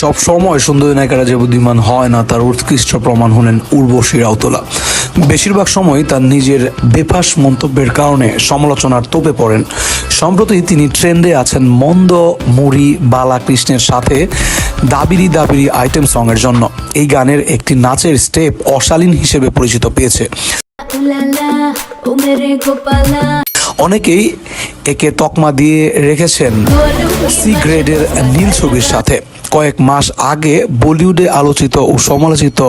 সব সময় সুন্দরী নায়িকারা যে বুদ্ধিমান হয় না তার উৎকৃষ্ট প্রমাণ হলেন উর্বশী রাউতলা। বেশিরভাগ সময় তার নিজের বেফাস মন্তব্যের কারণে সমালোচনার তোপে পড়েন। সম্প্রতি তিনি ট্রেন্ডে আছেন মন্দ মুড়ি বালা কৃষ্ণের সাথে দাবিরি দাবিরি আইটেম সঙের জন্য। এই গানের একটি নাচের স্টেপ অশালীন হিসেবে পরিচিত পেয়েছে। অনেকেই একে তকমা দিয়ে রেখেছেন। সি গ্রেডের নীল ছবির সাথে। কয়েক মাস আগে বলিউডে আলোচিত ও সমালোচিত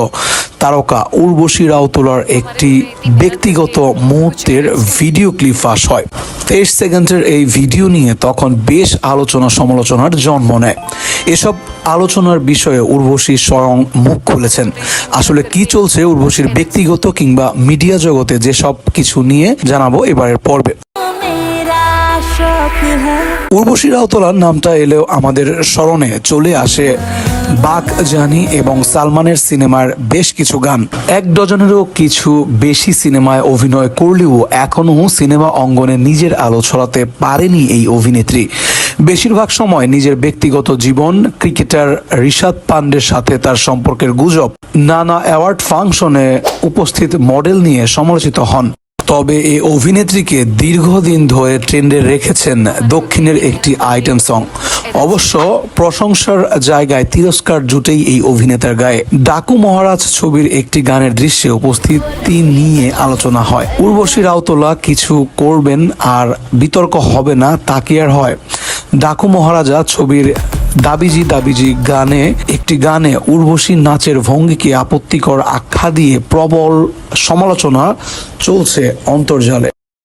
তারকা উর্বশী রাউতলার একটি ব্যক্তিগত মুহূর্তের ভিডিও ক্লিপ ফাঁস হয়। তেইশ সেকেন্ডের এই ভিডিও নিয়ে তখন বেশ আলোচনা সমালোচনার জন্ম নেয়। এসব আলোচনার বিষয়ে উর্বশী স্বয়ং মুখ খুলেছেন। আসলে কি চলছে উর্বশীর ব্যক্তিগত কিংবা মিডিয়া জগতে যেসব কিছু নিয়ে জানাব এবারের পর্বে। উর্বশী রাউতলার নামটা এলেও আমাদের স্মরণে চলে আসে বাক জানি এবং সালমানের সিনেমার বেশ কিছু গান। এক ডজনেরও কিছু বেশি সিনেমায় অভিনয় করলেও এখনও সিনেমা অঙ্গনে নিজের আলো ছড়াতে পারেনি এই অভিনেত্রী। বেশিরভাগ সময় নিজের ব্যক্তিগত জীবন, ক্রিকেটার ঋষাদ পান্ডের সাথে তার সম্পর্কের গুজব, নানা অ্যাওয়ার্ড ফাংশনে উপস্থিত মডেল নিয়ে সমালোচিত হন। তবে এই অভিনেত্রীকে দীর্ঘদিন ধরে ট্রেন্ডে রেখেছেন দক্ষিণের একটি আইটেম সং। অবশ্য প্রশংসার জায়গায় তিরস্কার জুটেই এই অভিনেতার গায়ে। ডাকু মহারাজ ছবির একটি গানের দৃশ্যে উপস্থিতি নিয়ে আলোচনা হয়। উর্বশী রাউতলা কিছু করবেন আর বিতর্ক হবে না, তা কি আর হয়? ডাকু মহারাজা ছবির দাবিজি দাবিজি গানে একটি গানে উর্বশী নাচের ভঙ্গিকে আপত্তিকর আখ্যা দিয়ে প্রবল সমালোচনা চলছে অন্তর্জালে।